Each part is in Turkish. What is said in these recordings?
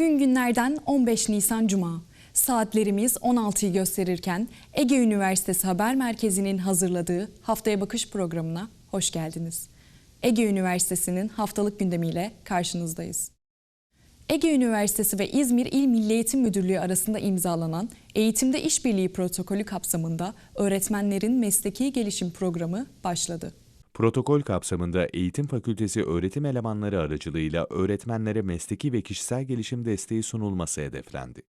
Bugün günlerden 15 Nisan Cuma. Saatlerimiz 16'yı gösterirken Ege Üniversitesi Haber Merkezi'nin hazırladığı Haftaya Bakış programına hoş geldiniz. Ege Üniversitesi'nin haftalık gündemiyle karşınızdayız. Ege Üniversitesi ve İzmir İl Milli Eğitim Müdürlüğü arasında imzalanan Eğitimde İşbirliği Protokolü kapsamında öğretmenlerin mesleki gelişim programı başladı. Protokol kapsamında Eğitim Fakültesi öğretim elemanları aracılığıyla öğretmenlere mesleki ve kişisel gelişim desteği sunulması hedeflendi.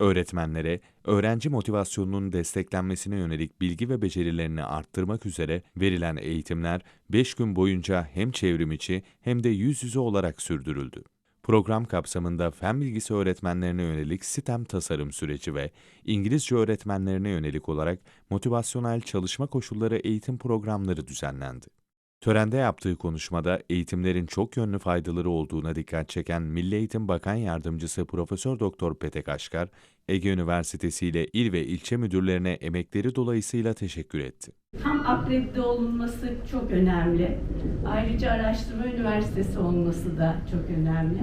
Öğretmenlere, öğrenci motivasyonunun desteklenmesine yönelik bilgi ve becerilerini arttırmak üzere verilen eğitimler 5 gün boyunca hem çevrim içi hem de yüz yüze olarak sürdürüldü. Program kapsamında fen bilgisi öğretmenlerine yönelik sistem tasarım süreci ve İngilizce öğretmenlerine yönelik olarak motivasyonel çalışma koşulları eğitim programları düzenlendi. Törende yaptığı konuşmada eğitimlerin çok yönlü faydaları olduğuna dikkat çeken Milli Eğitim Bakan Yardımcısı Profesör Doktor Petek Aşkar, Ege Üniversitesi ile il ve ilçe müdürlerine emekleri dolayısıyla teşekkür etti. Tam akredite olunması çok önemli. Ayrıca araştırma üniversitesi olması da çok önemli.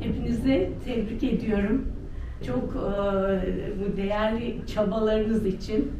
Hepinizi tebrik ediyorum. Çok değerli çabalarınız için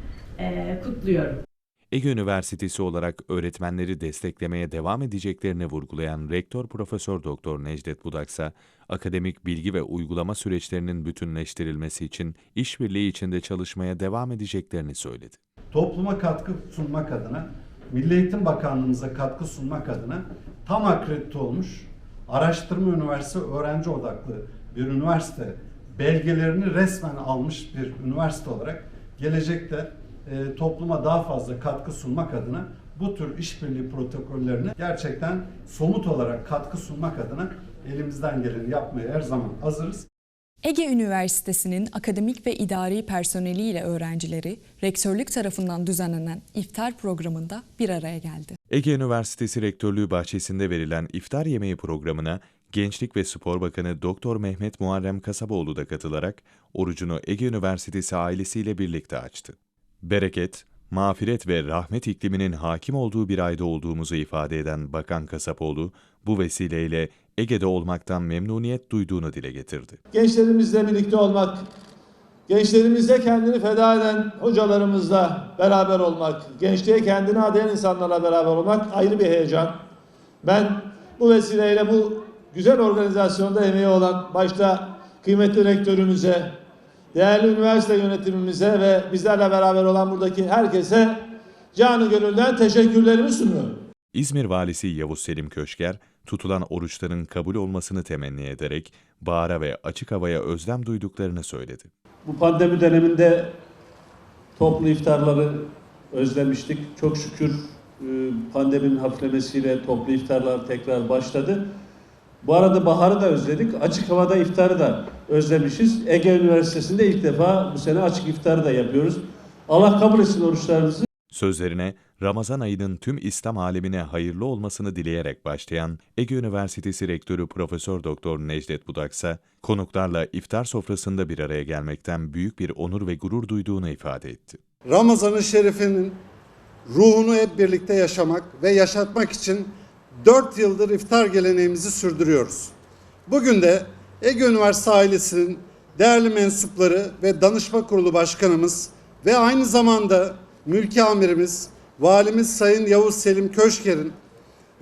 kutluyorum. Ege Üniversitesi olarak öğretmenleri desteklemeye devam edeceklerini vurgulayan Rektör Profesör Doktor Necdet Budaksa, akademik bilgi ve uygulama süreçlerinin bütünleştirilmesi için işbirliği içinde çalışmaya devam edeceklerini söyledi. topluma katkı sunmak adına, Milli Eğitim Bakanlığımıza katkı sunmak adına tam akredite olmuş, araştırma üniversitesi öğrenci odaklı bir üniversite belgelerini resmen almış bir üniversite olarak gelecekte e, topluma daha fazla katkı sunmak adına bu tür işbirliği protokollerine gerçekten somut olarak katkı sunmak adına elimizden geleni yapmaya her zaman hazırız. Ege Üniversitesi'nin akademik ve idari personeliyle öğrencileri rektörlük tarafından düzenlenen iftar programında bir araya geldi. Ege Üniversitesi Rektörlüğü bahçesinde verilen iftar yemeği programına Gençlik ve Spor Bakanı Doktor Mehmet Muharrem Kasaboğlu da katılarak orucunu Ege Üniversitesi ailesiyle birlikte açtı. Bereket, mağfiret ve rahmet ikliminin hakim olduğu bir ayda olduğumuzu ifade eden Bakan Kasapoğlu, bu vesileyle Ege'de olmaktan memnuniyet duyduğunu dile getirdi. gençlerimizle birlikte olmak, gençlerimizle kendini feda eden hocalarımızla beraber olmak, gençliğe kendini adayan insanlarla beraber olmak ayrı bir heyecan. Ben bu vesileyle bu güzel organizasyonda emeği olan başta kıymetli rektörümüze, değerli üniversite yönetimimize ve bizlerle beraber olan buradaki herkese canı gönülden teşekkürlerimi sunuyorum. İzmir Valisi Yavuz Selim Köşker, tutulan oruçların kabul olmasını temenni ederek bahara ve açık havaya özlem duyduklarını söyledi. Bu pandemi döneminde toplu iftarları özlemiştik. Çok şükür e, pandeminin hafiflemesiyle toplu iftarlar tekrar başladı. Bu arada baharı da özledik. Açık havada iftarı da özlemişiz. Ege Üniversitesi'nde ilk defa bu sene açık iftarı da yapıyoruz. Allah kabul etsin oruçlarınızı. Sözlerine Ramazan ayının tüm İslam alemine hayırlı olmasını dileyerek başlayan Ege Üniversitesi Rektörü Profesör Doktor Necdet Budaksa, konuklarla iftar sofrasında bir araya gelmekten büyük bir onur ve gurur duyduğunu ifade etti. Ramazan-ı Şerif'in ruhunu hep birlikte yaşamak ve yaşatmak için 4 yıldır iftar geleneğimizi sürdürüyoruz. Bugün de Ege Üniversitesi ailesinin değerli mensupları ve danışma kurulu başkanımız ve aynı zamanda mülki amirimiz, valimiz Sayın Yavuz Selim Köşker'in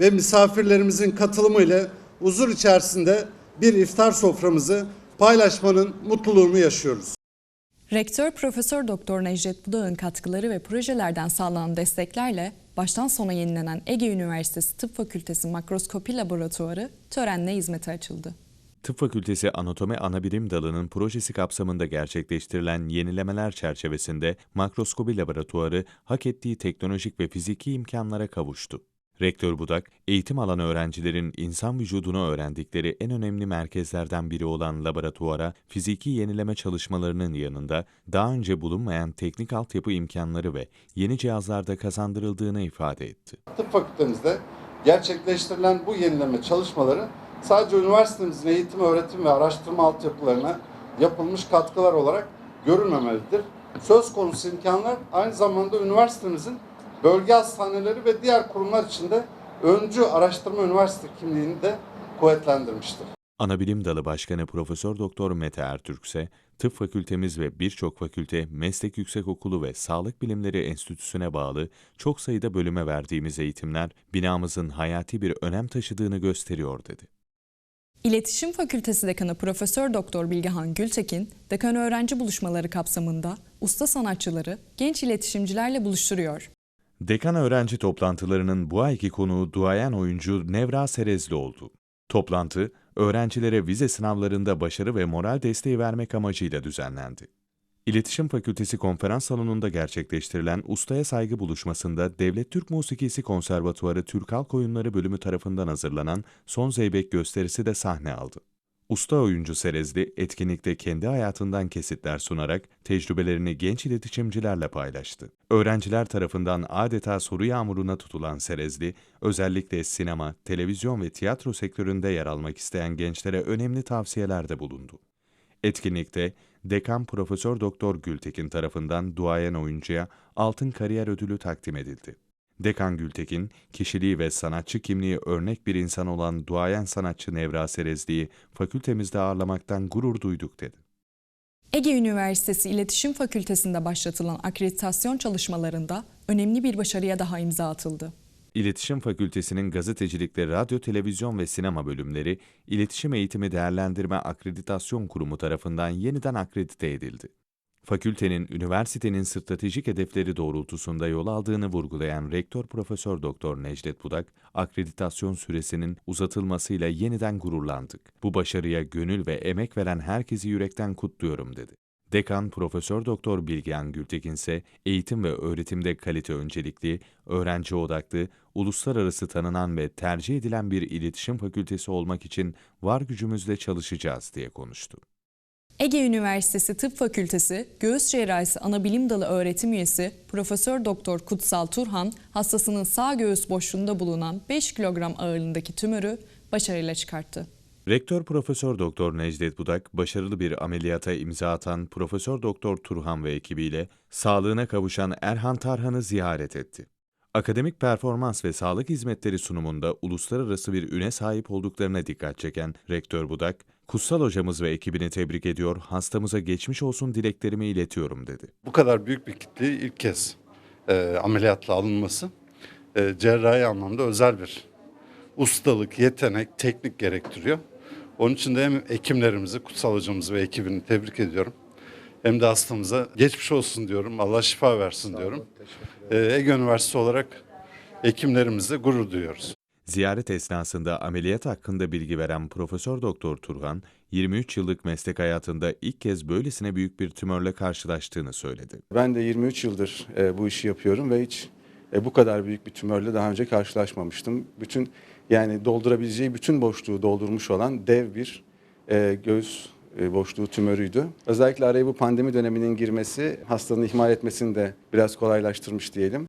ve misafirlerimizin katılımıyla huzur içerisinde bir iftar soframızı paylaşmanın mutluluğunu yaşıyoruz. Rektör Profesör Doktor Necdet Budak'ın katkıları ve projelerden sağlanan desteklerle baştan sona yenilenen Ege Üniversitesi Tıp Fakültesi Makroskopi Laboratuvarı törenle hizmete açıldı. Tıp Fakültesi Anatomi Anabilim Dalı'nın projesi kapsamında gerçekleştirilen yenilemeler çerçevesinde makroskopi laboratuvarı hak ettiği teknolojik ve fiziki imkanlara kavuştu. Rektör Budak, eğitim alan öğrencilerin insan vücudunu öğrendikleri en önemli merkezlerden biri olan laboratuvara fiziki yenileme çalışmalarının yanında daha önce bulunmayan teknik altyapı imkanları ve yeni cihazlarda kazandırıldığını ifade etti. tıp fakültemizde gerçekleştirilen bu yenileme çalışmaları sadece üniversitemizin eğitim, öğretim ve araştırma altyapılarına yapılmış katkılar olarak görülmemelidir. Söz konusu imkanlar aynı zamanda üniversitemizin bölge hastaneleri ve diğer kurumlar içinde öncü araştırma üniversite kimliğini de kuvvetlendirmiştir. Anabilim Dalı Başkanı Profesör Doktor Mete Ertürk ise tıp fakültemiz ve birçok fakülte, meslek yüksekokulu ve sağlık bilimleri enstitüsüne bağlı çok sayıda bölüme verdiğimiz eğitimler binamızın hayati bir önem taşıdığını gösteriyor dedi. İletişim Fakültesi Dekanı Profesör Doktor Bilgehan Gültekin, dekan öğrenci buluşmaları kapsamında usta sanatçıları genç iletişimcilerle buluşturuyor. Dekan öğrenci toplantılarının bu ayki konuğu duayen oyuncu Nevra Serezli oldu. Toplantı, öğrencilere vize sınavlarında başarı ve moral desteği vermek amacıyla düzenlendi. İletişim Fakültesi konferans salonunda gerçekleştirilen Ustaya Saygı buluşmasında Devlet Türk Musikisi Konservatuarı Türk Halk Oyunları bölümü tarafından hazırlanan Son Zeybek gösterisi de sahne aldı. Usta oyuncu Serezli etkinlikte kendi hayatından kesitler sunarak tecrübelerini genç iletişimcilerle paylaştı. Öğrenciler tarafından adeta soru yağmuruna tutulan Serezli, özellikle sinema, televizyon ve tiyatro sektöründe yer almak isteyen gençlere önemli tavsiyelerde bulundu. Etkinlikte Dekan Profesör Doktor Gültekin tarafından duayen oyuncuya Altın Kariyer Ödülü takdim edildi. Dekan Gültekin, kişiliği ve sanatçı kimliği örnek bir insan olan duayen sanatçı Nevra Serezli'yi fakültemizde ağırlamaktan gurur duyduk dedi. Ege Üniversitesi İletişim Fakültesi'nde başlatılan akreditasyon çalışmalarında önemli bir başarıya daha imza atıldı. İletişim Fakültesinin gazetecilikle radyo, televizyon ve sinema bölümleri, İletişim Eğitimi Değerlendirme Akreditasyon Kurumu tarafından yeniden akredite edildi. Fakültenin üniversitenin stratejik hedefleri doğrultusunda yol aldığını vurgulayan Rektör Profesör Doktor Necdet Budak, akreditasyon süresinin uzatılmasıyla yeniden gururlandık. Bu başarıya gönül ve emek veren herkesi yürekten kutluyorum dedi. Dekan Profesör Doktor Bilgehan Gültekin ise eğitim ve öğretimde kalite öncelikli, öğrenci odaklı, uluslararası tanınan ve tercih edilen bir iletişim fakültesi olmak için var gücümüzle çalışacağız diye konuştu. Ege Üniversitesi Tıp Fakültesi Göğüs Cerrahisi Anabilim Dalı öğretim üyesi Profesör Doktor Kutsal Turhan hastasının sağ göğüs boşluğunda bulunan 5 kilogram ağırlığındaki tümörü başarıyla çıkarttı. Rektör Profesör Doktor Necdet Budak başarılı bir ameliyata imza atan Profesör Doktor Turhan ve ekibiyle sağlığına kavuşan Erhan Tarhan'ı ziyaret etti. Akademik performans ve sağlık hizmetleri sunumunda uluslararası bir üne sahip olduklarına dikkat çeken Rektör Budak, Kutsal hocamız ve ekibini tebrik ediyor, hastamıza geçmiş olsun dileklerimi iletiyorum dedi. Bu kadar büyük bir kitleyi ilk kez e, ameliyatla alınması e, cerrahi anlamda özel bir ustalık, yetenek, teknik gerektiriyor. Onun için de hem hekimlerimizi, Kutsal hocamızı ve ekibini tebrik ediyorum. Hem de hastamıza geçmiş olsun diyorum, Allah şifa versin diyorum. E, Ege Üniversitesi olarak hekimlerimizle gurur duyuyoruz. Ziyaret esnasında ameliyat hakkında bilgi veren Profesör Doktor Turhan, 23 yıllık meslek hayatında ilk kez böylesine büyük bir tümörle karşılaştığını söyledi. Ben de 23 yıldır e, bu işi yapıyorum ve hiç e, bu kadar büyük bir tümörle daha önce karşılaşmamıştım. Bütün yani doldurabileceği bütün boşluğu doldurmuş olan dev bir e, göğüs e, boşluğu tümörüydü. Özellikle araya bu pandemi döneminin girmesi hastanın ihmal etmesini de biraz kolaylaştırmış diyelim.